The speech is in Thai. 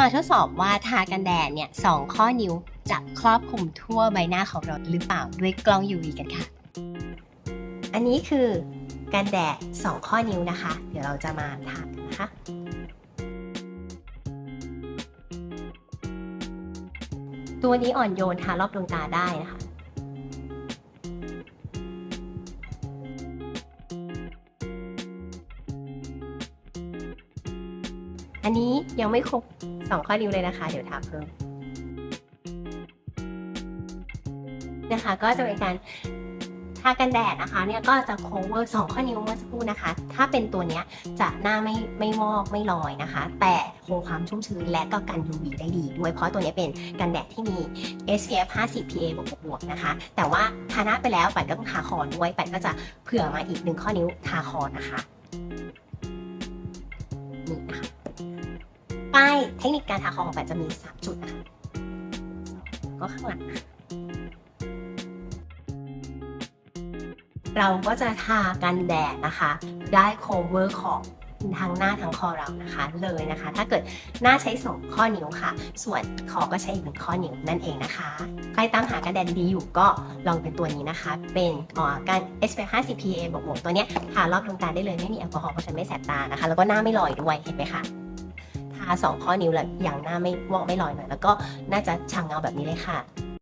มาทดสอบว่าทากันแดดเนี่ยสองข้อนิ้วจะครอบคลุมทั่วใบหน้าของเราหรือเปล่าด้วยกล้อง UV กันค่ะ อันนี้คือกันแดดสองข้อนิ้วนะคะ เดี๋ยวเราจะมาทากันนะคะตัวนี้อ่อนโยนทารอบดวงตาได้นะคะ อันนี้ยังไม่ครบสองข้อนิ้วเลยนะคะ เดี๋ยวทาเพิ่มนะคะ ก็จะเป็นการทากันแดดนะคะ เนี่ยก็จะ cover สองข้อนิ้วเมื่อสักครู่นะคะ ถ้าเป็นตัวเนี้ยจะหน้าไม่ไม่วอกไม่ลอยนะคะ แต่คงความชุ่มชื้นและก็กัน UV ได้ดีด้วย เพราะตัวนี้เป็นกันแดดที่มี SPF 50 PA บวกบวกๆนะคะ แต่ว่าทาหน้าไปแล้วปัดก็ต้องทาคอด้วยปัดก็จะเผื่อมาอีกหนึ่งข้อนิ้วทาคอนะคะ ป้เทคนิคการทาคอของแปดจะมี3จุดนะคะก็ข้างหลังเราก็จะทากันแดดนะคะ ได้ cover ของทั้งหน้าทั้งคอเรานะคะเลยนะคะ ถ้าเกิดหน้าใช้สองข้อนิ้วค่ะ ส่วนคอก็ใช้อีกหนึ่งข้อนิ้วนั่นเองนะคะ ใครตามหากันแดดดีอยู่ก็ลองเป็นตัวนี้นะคะ เป็นออการ SPF 50 PA บวกๆตัวเนี้ยทารอบดวงตาได้เลยไม่มีแอลกอฮอล์เพราะฉันไม่แสบตานะคะ แล้วก็หน้าไม่ลอยด้วยเห็นไหมคะ สองข้อนิ้วแล้วอย่างหน้าไม่วอกไม่ลอยหน่อยแล้วก็น่าจะช่างเงาแบบนี้เลยค่ะ